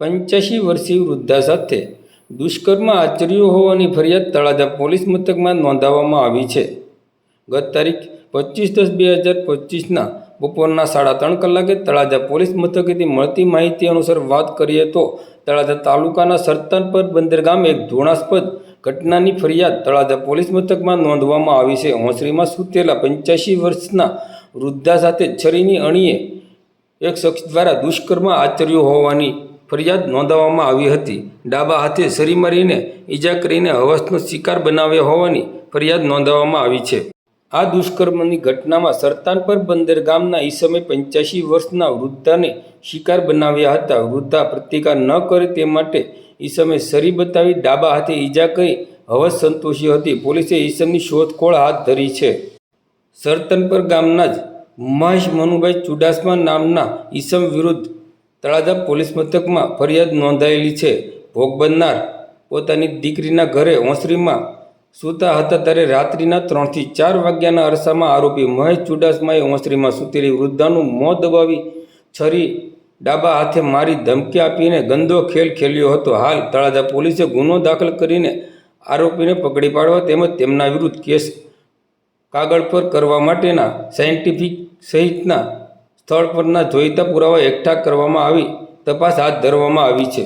પંચ્યાસી વર્ષીય વૃદ્ધા સાથે દુષ્કર્મ આચર્યું હોવાની ફરિયાદ તળાજા પોલીસ મથકમાં નોંધાવવામાં આવી છે. ગત તારીખ પચીસ દસ બે હજાર પચીસના બપોરના સાડા ત્રણ કલાકે તળાજા પોલીસ મથકેથી મળતી માહિતી અનુસાર વાત કરીએ તો તળાજા તાલુકાના સરતનપર બંદર ગામે એક ધોણાસ્પદ ઘટનાની ફરિયાદ તળાજા પોલીસ મથકમાં નોંધવામાં આવી છે. હોંસરીમાં સૂતેલા પંચ્યાસી વર્ષના વૃદ્ધા સાથે છરીની અણીએ એક શખ્સ દ્વારા દુષ્કર્મ આચર્યું હોવાની ફરિયાદ નોંધાવવામાં આવી હતી. ડાબા હાથે સરી મારીને ઈજા કરીને હવસનો શિકાર બનાવ્યો હોવાની ફરિયાદ નોંધાવવામાં આવી છે. આ દુષ્કર્મની ઘટનામાં સરતાનપર બંદર ગામના ઈસમે પંચ્યાસી વર્ષના વૃદ્ધાને શિકાર બનાવ્યા હતા. વૃદ્ધા પ્રતિકાર ન કરે તે માટે ઈસમે સરી બતાવી ડાબા હાથે ઈજા કરી હવસ સંતોષી હતી. પોલીસે ઈસમની શોધખોળ હાથ ધરી છે. સરતનપર ગામના જ મહેશ મનુભાઈ ચુડાસમા નામના ઈસમ વિરુદ્ધ તળાજા પોલીસ મથકમાં ફરિયાદ નોંધાયેલી છે. ભોગ બનનાર પોતાની દીકરીના ઘરે ઓસરીમાં સૂતા હતા ત્યારે રાત્રિના ત્રણથી ચાર વાગ્યાના અરસામાં આરોપી મહેશ ચુડાસમાએ ઓસરીમાં સૂતેલી વૃદ્ધાનું મોં દબાવી છરી ડાબા હાથે મારી ધમકી આપીને ગંદો ખેલ ખેલ્યો હતો. હાલ તળાજા પોલીસે ગુનો દાખલ કરીને આરોપીને પકડી પાડવા તેમજ તેમના વિરુદ્ધ કેસ કાગળ પર કરવા માટેના સાયન્ટિફિક સહિતના સ્થળ પરના જોઈતા પુરાવા એકઠા કરવામાં આવી તપાસ હાથ ધરવામાં આવી છે.